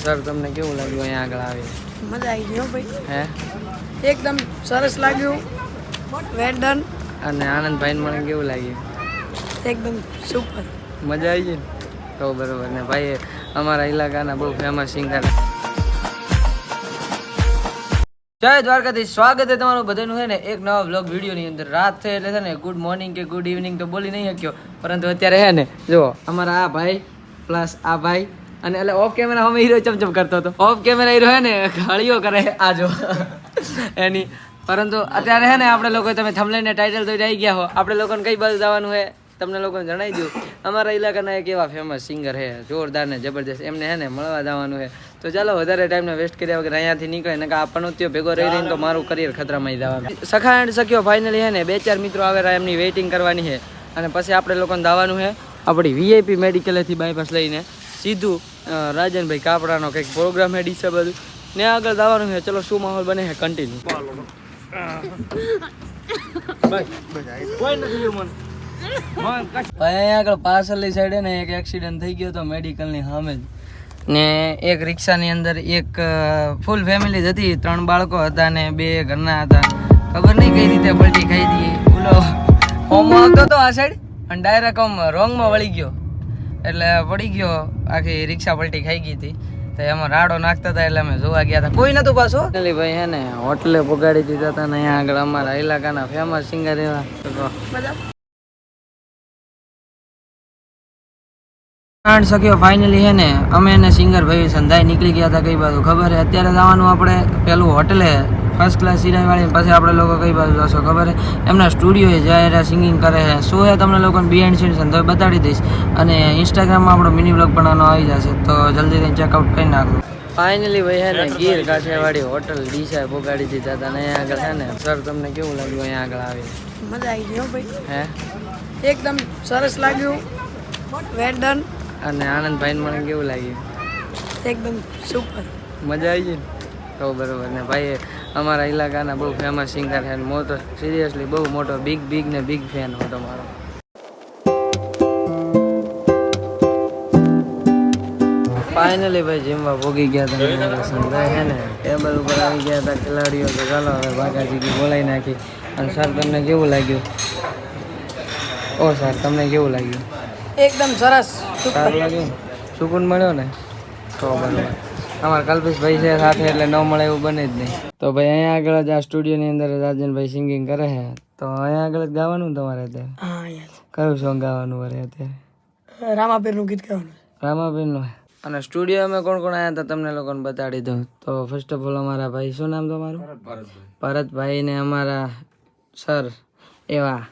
Sir તમને કેવું લાગ્યું અહીંયા આગળ આવી મજા આવી ગયો ભાઈ. હે? એકદમ સરસ લાગ્યું. વેલ ડન અને આનંદભાઈને મને કેવું લાગ્યું? એકદમ સુપર મજા આવી ગઈ તો બરોબર. ને ભાઈ અમારા ઇલાકાના બહુ ફેમસ સિંગર જય દ્વારકાથી સ્વાગત છે તમારું બધાનું છે ને? એક નવા બ્લોગ વિડીયોની અંદર. રાત થઈ એટલે છે ને ગુડ મોર્નિંગ કે ગુડ ઇવનિંગ તો બોલી નહીં શક્યો. પરંતુ અત્યારે છે ને જુઓ અમારા આ ભાઈ પ્લસ આ ભાઈ અને એટલે ઓફ કેમેરા અમે હીરો ચમચમ કરતો હતો. ઓફ કેમેરા હીરો હે ને ખાળીઓ કરે. આ જો. એની. પરંતુ અત્યારે હે ને, આપણે લોકો, તમે થમલેને ટાઇટલ તો આવી ગયા હો. આપણે લોકોને કઈ બાજુ જવાનું છે તમને લોકોને જણાવી દઉં. અમારા ઇલાકાના એક એવા ફેમસ સિંગર છે જોરદાર ને જબરજસ્ત. એમને હે ને મળવા જવાનું છે તો ચાલો, વધારે ટાઈમને વેસ્ટ કર્યા વગર અહીંયાથી નીકળે. ને આ પનોત્યો ભેગો રહી રહીને તો મારું કરિયર ખતરામાં જવાનું. સખા એન્ડ સખીઓ ફાઇનલી હે ને, બે ચાર મિત્રો આવેલા એમની વેઇટિંગ કરવાની છે અને પછી આપણે લોકોને દાવાનું છે આપણી વીઆઈપી મેડિકલેથી બાયપાસ લઈને સીધું રાજનભાઈ કાપડાનો કંઈક પ્રોગ્રામ હેડી છે બધું. ને આગળ જવાનું છે, ચલો શું માહોલ બને છે કન્ટિન્યુ અહીંયા આગળ પાછળની સાઈડે ને એક એક્સિડન્ટ થઈ ગયો હતો મેડિકલની સામે જ. ને એક રિક્ષાની અંદર એક ફૂલ ફેમિલી જ હતી. ત્રણ બાળકો હતા ને બે ઘરના હતા. ખબર નહીં કઈ રીતે પલટી ખાઈ હતી. ઓલો હોમો હતો હતો આ સાઈડ અને ડાયરેક્ટ આમ રોંગમાં વળી ગયો. એટલે પડી ગયો આખી રિક્ષા પલટી ખાઈ ગઈ હતી. તો એમાં રાડો નાખતા હતા એટલે અમે જોવા ગયા હતા. કોઈ નતું પાછો? ભાઈ હે ને હોટલે પગાડી દીધા હતા ને અહીંયા આગળ અમારા ઇલાકાના ફેમસ સિંગર એવા આઠ શક્યો ફાઇનલી હે ને અમે એને સિંગર ભાઈ સંધાઈ નીકળી ગયા હતા કઈ બાજુ. ખબર હે? અત્યારે જવાનું આપણે પેલું હોટલે ફર્સ્ટ ક્લાસ સિરાયવાળી પછી આપણે લોકો કઈ બાજુ જશો ખબર છે? એમના સ્ટુડિયોએ જાય સિંગિંગ કરે છે. શું હે તમને લોકોને બિહાઇન્ડ સીન તો બતાડી દઈશ. અને ઇન્સ્ટાગ્રામમાં આપણો મિની બ્લોગ બનાવવાનો આવી જશે. તો જલ્દીથી ચેકઆઉટ કરી નાખો ફાઇનલી ભાઈ હે ને ગીર કાઠિયાવાડી હોટલ ડીસા પોગાડી દીધા હતા. ને અહીંયા આગળ હે ને સર તમને કેવું લાગ્યું અહીંયા આગળ આવી? મજા આવી ગયો ભાઈ. હે? એકદમ સરસ લાગ્યું. વેલ ડન અને આનંદભાઈને મને કેવું લાગ્યું? એકદમ સુપર મજા આવી ગઈ ને બરાબર ને ભાઈ અમારા ઇલાકાના બહુ ફેમસ સિંગર છે ને મોટો સિરિયસલી બહુ મોટો બિગ બિગ ને બિગ ફેન હતો તમારો ફાઇનલી ભાઈ જીમવા ભોગી ગયા હતા ને છે ને ટેબલ ઉપર આવી ગયા હતા ખેલાડીઓ તો ચાલો હવે બાકાજી બોલાવી નાખી. અને સર તમને કેવું લાગ્યું? ઓ સર તમને કેવું લાગ્યું? એકદમ સરસ. સારું લાગ્યું? સુકૂન મળ્યો ને? તો બરાબર. અમારા કલ્પેશભાઈ છે સાથે એટલે ન મળે એવું બને જ નહીં. તો ભાઈ અહીંયા આગળ જ આ સ્ટુડિયોની અંદર રાજનભાઈ સિંગિંગ કરે છે. તો અહીંયા આગળ જ ગાવાનું તમારે અત્યારે? કયું સોંગ ગાવાનું વરે અત્યારે? રામાપીરનું ગીત ગાવાનું. રામાપીરનું. અને સ્ટુડિયો અમે કોણ કોણ આવ્યા હતા તમને લોકોને બતાડી દઉં. તો ફર્સ્ટ ઓફ ઓલ અમારા ભાઈ શું નામ તમારું? ભરતભાઈ. ને અમારા સર એવા.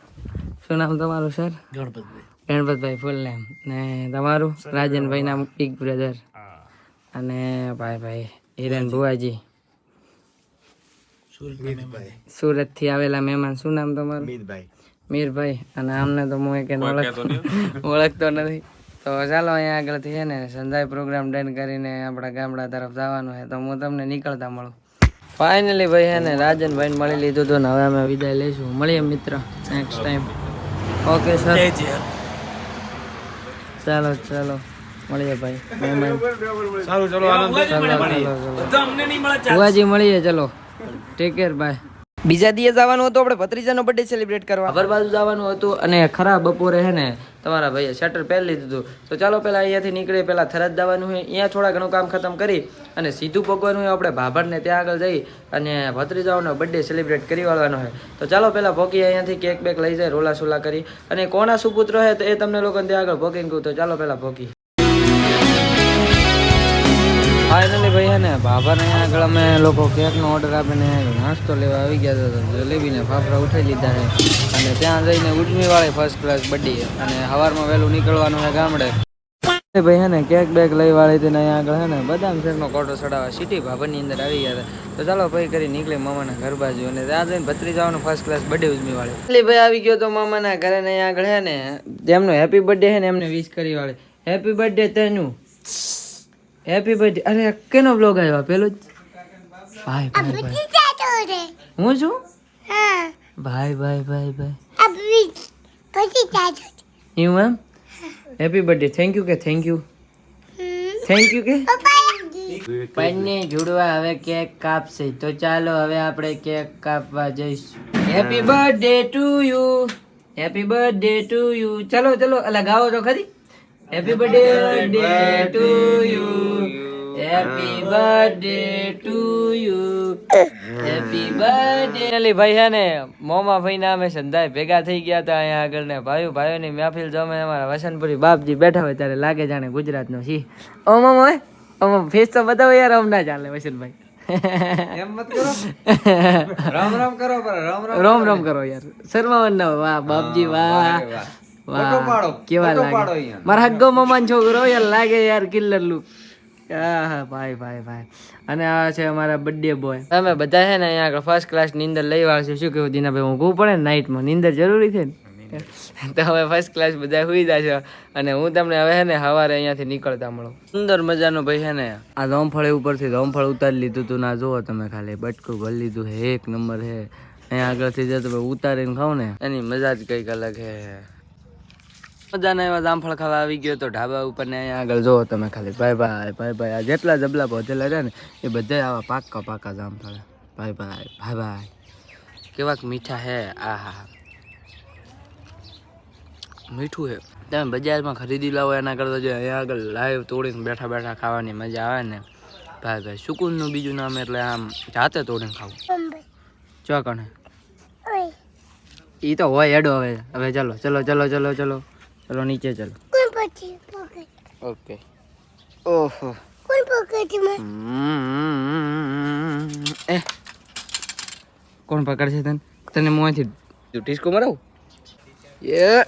શું નામ તમારું સર ગણપતભાઈ. ફૂલ નેમ ને તમારું? રાજનભાઈ નામ બિગ બ્રધર અને ભાઈ ભાઈ હિરેન ભુવાજી. સુરતથી આવેલા મહેમાન. શું નામ તમારું? મીરભાઈ. અને આમને તો હું એક ઓળખતો ઓળખતો નથી. તો ચાલો અહીંયા આગળથી છે ને સંધાય પ્રોગ્રામ ડન કરીને આપણા ગામડા તરફ જવાનું છે તો હું તમને નીકળતા મળું. ફાઇનલી ભાઈ છે ને રાજનભાઈને મળી લીધું હતું ને હવે અમે વિદાય લઈશું. મળીએ મિત્ર નેક્સ્ટ ટાઈમ ઓકે સર ચાલો ચાલો. મળીએ ભાઈ. મહેમાન. ચાલો ભુવાજી મળીએ ચલો. ટેક કેર બાય બીજા દિવસ જવાનું હતું આપણે ભત્રીજાનો બર્થડે સેલિબ્રેટ કરવા. અગર બાજુ જવાનું હતું અને ખરા બપોરે હે ને તમારા ભાઈએ શટર પહેરી લીધું હતું. તો ચાલો પહેલા અહીંયાથી નીકળીએ પહેલાં થરાદ જવાનું હોય. અહીંયા થોડા ઘણું કામ ખતમ કરી અને સીધું પગવાનું હોય આપણે ભાભરને ત્યાં આગળ જઈ અને ભત્રીજાઓનો બર્થડે સેલિબ્રેટ કરી વાળવાનો હોય. તો ચાલો પહેલા ભોકી અહીંયાથી કેક બેક લઈ જાય રોલા સોલા કરી. અને કોના સુપુત્ર હોય તો એ તમને લોકોને ત્યાં આગળ ભોકીને કહું. તો ચાલો પહેલાં ભોગી ફાઇનલી ભાઈ ને ભાભાને અહીંયા આગળ અમે લોકો કેકનો ઓર્ડર આપીને નાસ્તો લેવા આવી ગયા હતા જલેબી જલેબીને ફાફડા ઉઠાઈ લીધા છે. અને ત્યાં જઈને ઉજમીવાળી ફર્સ્ટ ક્લાસ બડી અને સવારમાં વહેલું નીકળવાનું છે ગામડે. ભાઈ હે ને, કેક બેક લઈ વાળી હતી ને અહીંયા આગળ હે ને, બદામ શેરનો કોટો ચડાવવા સિટી ભાભરની અંદર આવી ગયા હતા. તો ચાલો ભાઈ કરી નીકળી મામાના ઘર બાજુ. અને ત્યાં જઈને ભત્રી જવાનું ફર્સ્ટ ક્લાસ બર્થડે ઉજમી વાળી એટલે ભાઈ આવી ગયો તો મામાના ઘરે ને અહીંયા આગળ હે ને જેમનો હેપી બર્થડે હે ને, એમને વિશ કરી વાળી. હેપી બર્થડે તેનું હેપી બર્થડે અરે કેનો બ્લોગ આવ્યો? પેલો જ? ભાઈ ભાઈ ભાઈ. હું છું? ભાઈ ભાઈ ભાઈ ભાઈ. એવું એમ? હેપી બર્થડે થેન્ક યુ કે થેન્ક યુ થેન્ક યુ કે? પન્ને જોડવા હવે કેક કાપશે. તો ચાલો હવે આપણે કેક કાપવા જઈશું. Happy birthday to you happy birthday to you ચલો ચલો અલા ગાઓ તો ખરી. Happy birthday to you. Happy birthday to you. Happy birthday Ali ભાઈ હે ને મોમા ભાઈ ના અમે સંધાય ભેગા થઈ ગયા હતા અહીંયા આગળ ને ભાઈઓ ભાઈઓની મહેફિલ જો અમે અમારા વસનપુરી બાપજી બેઠા હોય ત્યારે લાગે જાણે ગુજરાતનો સી ઓ મામા ઓ ફેસ તો બતાવો યાર આમ ના ચાલે વસનભાઈ. એમ મત કરો. રામ રામ કરો પર રામ રામ રોમ રોમ કરો. યાર. શર્માવન ના વાહ બાપજી વાહ. કેવા લાગે? મારા હગ્ગો મમાન છોકરો યાર લાગે યાર કિલ્લર લુક આહા ભાઈ ભાઈ ભાઈ. અને આ છે અમારા બર્થડે બોય તમે બધા છે ને અહીંયા આગળ ફર્સ્ટ ક્લાસ નીંદર લઈ વાળશે શું કેવું દીનાભાઈ ઊંઘવું પડે ને નાઇટમાં નીંદર જરૂરી છે ને? તો હવે ફર્સ્ટ ક્લાસ બધા સુઈ જશો અને હું તમને હવે છે ને સવારે અહીંયાથી નીકળતા મળું. સુંદર મજાનો ભાઈ છે ને. આ રામફળ ઉપરથી રામફળ ઉતારી લીધું તું ના જુઓ તમે ખાલી બટકું ભરી લીધું હે એક નંબર હે અહીંયા આગળથી જતો તમે ઉતારીને ખાવ ને એની મજા જ કંઈક અલગ હે મજાના એવા જામફળ ખાવા આવી ગયો તો ઢાબા ઉપર ને અહીંયા આગળ જોવો તમે ખાલી. ભાઈ ભાઈ ભાઈ ભાઈ આ જેટલા જબલા પહોંચેલા રહ્યા ને એ બધા આવા પાકા પાકા જામફળ. ભાઈ ભાઈ ભાઈ ભાઈ કેવાક મીઠા હે આહા મીઠું હે. તમે બજારમાં ખરીદી લાવો એના કરતાં જો અહીંયા આગળ લાઈવ તોડીને બેઠા બેઠા ખાવાની મજા આવે ને. ભાઈ ભાઈ સુકૂનનું બીજું નામ એટલે આમ જાતે તોડીને ખાવું. ચો કણે. એ તો હોય એડો હવે. હવે ચલો ચલો ચલો ચલો ચલો. ચલો નીચે ચલો. ઓકે ઓહો. હમ. એ. કોણ પકડશે તને? તને મોંથી ટીસ્કો મરાવ યે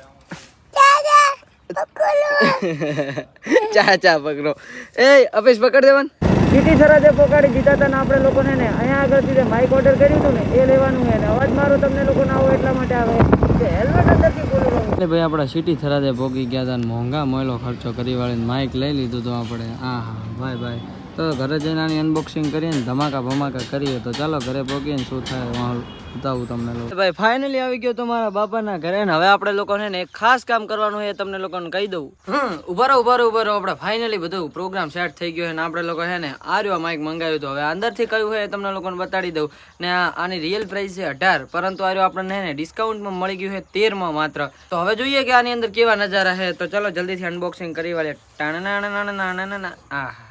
ચા ચા પકડો. એ અપેશ પકડ દેવાન. સીટી સરાજે પકડી દીધા હતા ને આપણે લોકોને ને અહીંયા આગળ જે માઇક ઓર્ડર કર્યું હતું ને એ લેવાનું છે ને. અવાજ મારો તમને લોકોને આવો એટલા માટે આવે. કે હેલ્મેટ એટલે ભાઈ, આપણા સિટી થરાદે પોગી ગયા હતા મોંઘા મોયલો ખર્ચો કરી વાળીને માઇક લઈ લીધું હતું આપણે. હા હા ભાઈ ભાઈ. તો ઘરે જઈને આની અનબોક્સિંગ કરીએ ને ધમાકા ભમાકા કરીએ તો ચાલો ઘરે પોગીએ ને શું થાય બતાવું તમને લોકો. ભાઈ ફાઇનલી આવી ગયો તો મારા બાપાના ઘરે હવે આપણે લોકોને ને એક ખાસ કામ કરવાનું છે તમને લોકોને કહી દઉં. હમ, ઊભા રહો ઊભા રહો ઊભા રહો. આપણે ફાઇનલી બધું પ્રોગ્રામ સેટ થઈ ગયો છે ને આપણે લોકો છે ને આર્યો માઇક મંગાવ્યું હતું હવે અંદરથી કયું છે તમને લોકોને બતાડી દઉં. ને આની રિયલ પ્રાઇસ છે અઢાર, પરંતુ આર્યો આપણને ને ડિસ્કાઉન્ટમાં મળી ગયું છે તેરમાં માત્ર. તો હવે જોઈએ કે આની અંદર કેવા નજારા છે. તો ચલો જલ્દીથી અનબોક્સિંગ કરી વાળીએ. ટાણા નાના નાના નાના આહા.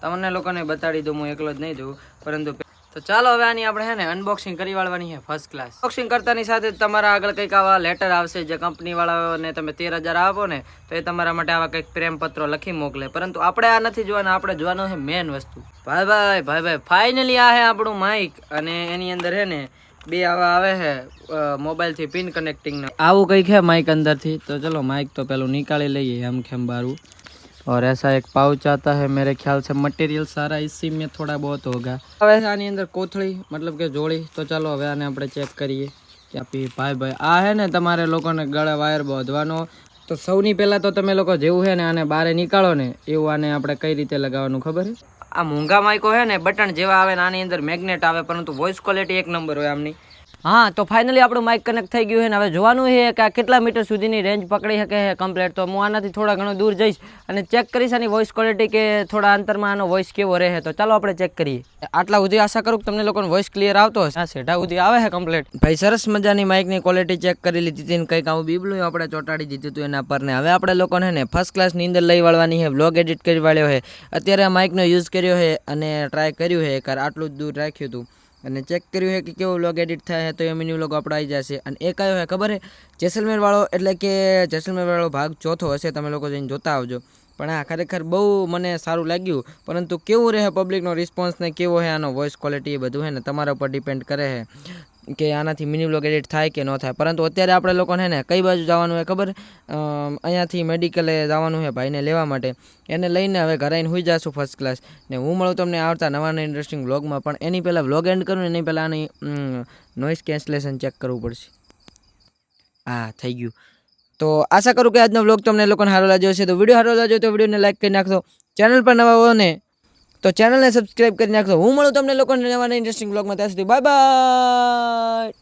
તમને લોકોને બતાડી દઉં, હું એકલો જ નહીં જોઉં, પરંતુ તો ચાલો હવે આની આપણે હે ને અનબોક્સિંગ કરી વાળવાની છે ફર્સ્ટ ક્લાસ અનબોક્સિંગ કરતાની સાથે તમારા આગળ કંઈક આવા લેટર આવશે જે કંપની વાળાને તમે તેર હજાર આપો ને, તો એ તમારા માટે આવા કંઈક પ્રેમ પત્રો લખી મોકલે. પરંતુ આપણે આ નથી જોવાના, આપણે જોવાનું છે મેન વસ્તુ. ભાઈ ભાઈ ભાઈ ભાઈ ફાઇનલી આ છે આપણું માઇક અને એની અંદર હે ને બે આવા આવે છે મોબાઈલથી પિન કનેક્ટિંગ આવું કંઈક છે માઇક અંદરથી. તો ચલો માઇક તો પેલું નીકાળી લઈએ, એમ ખેમ બારું. और ऐसा एक पाउच आता है मेरे ख्याल से मटेरियल सारा इसी में थोड़ा बहुत होगा હવે આની અંદર કોથળી મતલબ કે જોડી તો ચાલો હવે આને આપણે ચેક કરીએ કે આપી ભાઈ ભાઈ આ હે ને તમારે લોકોને ગળે વાયર બાંધવાનો તો સૌની પહેલા તો તમે લોકો જેવું છે ને આને બારે નીકાળો ને એવું આને આપણે કઈ રીતે લગાવવાનું ખબર છે આ મૂંગા માઇકો છે ને બટન જેવા આવે ને આની અંદર મેગ્નેટ આવે પરંતુ વોઇસ ક્વોલિટી એક નંબર હોય આમની હા, તો ફાઇનલી આપણું માઇક કનેક્ટ થઈ ગયું છે ને હવે જોવાનું છે કે આ કેટલા મીટર સુધીની રેન્જ પકડી શકે છે કમ્પ્લેટ તો હું આનાથી થોડા ઘણો દૂર જઈશ અને ચેક કરીશ આની વોઇસ ક્વોલિટી કે થોડા અંતરમાં આનો વોઇસ કેવો રહે તો ચાલો આપણે ચેક કરીએ. આટલા સુધી આશા કરું કે તમને લોકોને વોઇસ ક્લિયર આવતો હશે. આ સેટા સુધી આવે છે કમ્પ્લેટ ભાઈ, સરસ મજાની માઇકની ક્વોલિટી ચેક કરી લીધી હતી ને કંઈક આવું બીબલું આપણે ચોંટાડી દીધું હતું એના પર ને હવે આપણે લોકોને ને ફર્સ્ટ ક્લાસની અંદર લઈ વાળવાની છે વ્લોગ એડિટ કરી વાળ્યો છે. અત્યારે આ માઇકનો યુઝ કર્યો છે અને ટ્રાય કર્યું છે એકવાર આટલું જ દૂર રાખ્યું હતું. અને ચેક કર્યું છે કે કેવો વ્લોગ એડિટ થાય છે તો એ મિની વ્લોગ આપણો આવી જશે. અને એ કયો છે ખબર છે જેસલમેરવાળો, એટલે કે જેસલમેરવાળો ભાગ ચોથો હશે, તમે લોકો જઈને જોતા આવજો. પણ આ ખરેખર બહુ મને સારું લાગ્યું. પરંતુ કેવું રહે પબ્લિકનો રિસ્પોન્સ ને કેવો છે આનો વોઇસ ક્વોલિટી એ બધું છે ને, તમારા ઉપર ડિપેન્ડ કરે છે કે આનાથી મિની વ્લોગ એડિટ થાય કે ન થાય. પરંતુ અત્યારે આપણે લોકોને છે ને, કઈ બાજુ જવાનું હોય ખબર? અહીંયાથી મેડિકલે જવાનું છે ભાઈને લેવા માટે. એને લઈને હવે ઘરે આવીને હોઈ જશું ફર્સ્ટ ક્લાસ ને હું મળું તમને આવતા નવા નવા ઇન્ટરેસ્ટિંગ બ્લોગમાં પણ એની પહેલાં વ્લોગ એન્ડ કરું એની પહેલાં આની નોઇસ કેન્સલેશન ચેક કરવું પડશે. હા, થઈ ગયું. તો આશા કરું કે આજનો બ્લોગ તમને લોકોને સારો લાગ્યો હશે. તો વીડિયો સારો લાગ્યો તો વિડીયોને લાઈક કરી નાખજો. ચેનલ પર નવા હો ને તો ચેનલને સબસ્ક્રાઇબ કરી નાખજો. હું મળું તમને લોકોને નવા નવા ઇન્ટરેસ્ટિંગ બ્લોગમાં ત્યાં સુધી બાય બાય